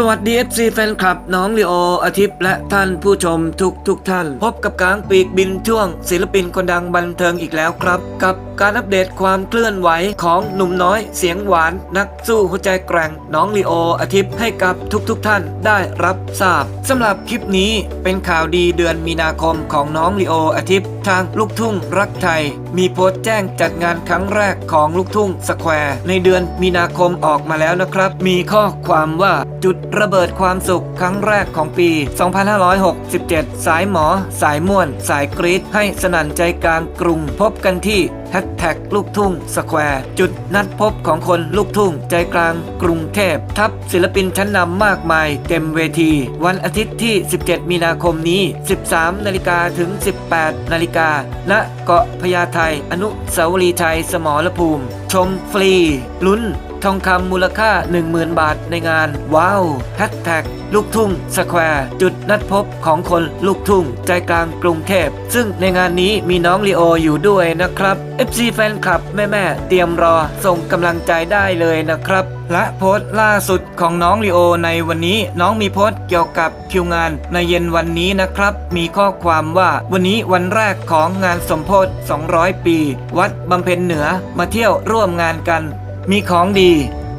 สวัสดี FC แฟนคลับน้องลีโออาทิตย์และท่านผู้ชมทุกทุกท่าน พบกับกลางปีกบินช่วง ศิลปินคนดังบันเทิงอีกแล้วครับ กับการอัปเดตความเคลื่อนไหวของหนุ่มน้อยเสียงหวาน นักสู้หัวใจแกร่งน้องลีโออาทิตย์ให้กับทุกทุกท่านได้รับทราบสำหรับคลิปนี้เป็นข่าวดีเดือนมีนาคมของน้องลีโออาทิตย์ทางลูกทุ่งรักไทย มีโพสต์แจ้งจัดงานครั้งแรกของลูกทุ่งสแควร์ในเดือนมีนาคมออกมาแล้วนะครับ มีข้อความว่าจุดระเบิดความสุขครั้งแรกของปี 2567 สายหมอ สายม่วน สายกรีดให้สนั่นใจกลางกรุง พบกันที่แฮชแท็กลูกทุ่งสแควร์จุดนัดพบของคนลูกทุ่งใจกลางกรุงเทพ ทับศิลปินชั้นนำมากมาย เต็มเวที วันอาทิตย์ที่ 17 มีนาคมนี้ 13 นาฬิกาถึง 18 นาฬิกาณเกาะพญาไทอนุสาวรีย์ชัยสมรภูมิ ชมฟรีลุ้น ทองคำมูลค่า 10,000 บาทในงาน ว้าวแฮชแท็กลูกทุ่งสแควร์จุดนัดพบของคนลูกทุ่ง ใจกลางกรุงเทพ ซึ่งในงานนี้มีน้องลีโออยู่ด้วยนะครับ FC แฟนคลับแม่ๆเตรียมรอส่งกำลังใจได้เลยนะครับ และโพสต์ล่าสุดของน้องลีโอในวันนี้น้องมีโพสต์เกี่ยวกับคิวงานในเย็นวันนี้นะครับ มีข้อความว่าวันนี้วันแรกของงานสมโพธิ200 ปี วัดบำเพ็ญเหนือมาเที่ยวร่วมงานกัน มีของดี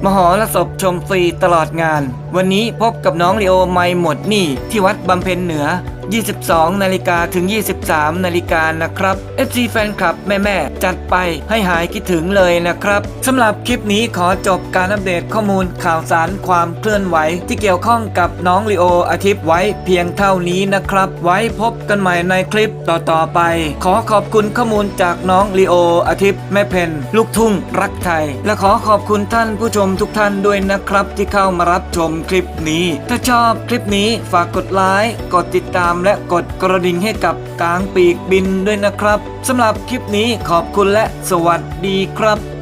มหรสพชมฟรีตลอดงาน วันนี้พบกับน้องลีโอไม่หมดหนี่ที่วัดบำเพ็ญเหนือ 22 นาฬิกาถึง 23 นาฬิกานะครับ FC แฟนคลับแม่ๆ จัดไปให้หายคิดถึงเลยนะครับสำหรับคลิปนี้ขอจบการอัปเดตข้อมูลข่าวสารความเคลื่อนไหว ที่เกี่ยวข้องกับน้องลีโออาทิตย์ไว้เพียงเท่านี้นะครับ ไว้พบกันใหม่ในคลิปต่อๆไป ขอขอบคุณข้อมูลจากน้องลีโออาทิตย์แม่เพนลูกทุ่งรักไทย และขอขอบคุณท่านผู้ชมทุกท่านด้วยนะครับ ที่เข้ามารับชมคลิปนี้ ถ้าชอบคลิปนี้ฝากกดไลค์กดติดตามและกดกระดิ่งให้กับกลางปีกบินด้วยนะครับสำหรับคลิปนี้ขอบคุณและสวัสดีครับ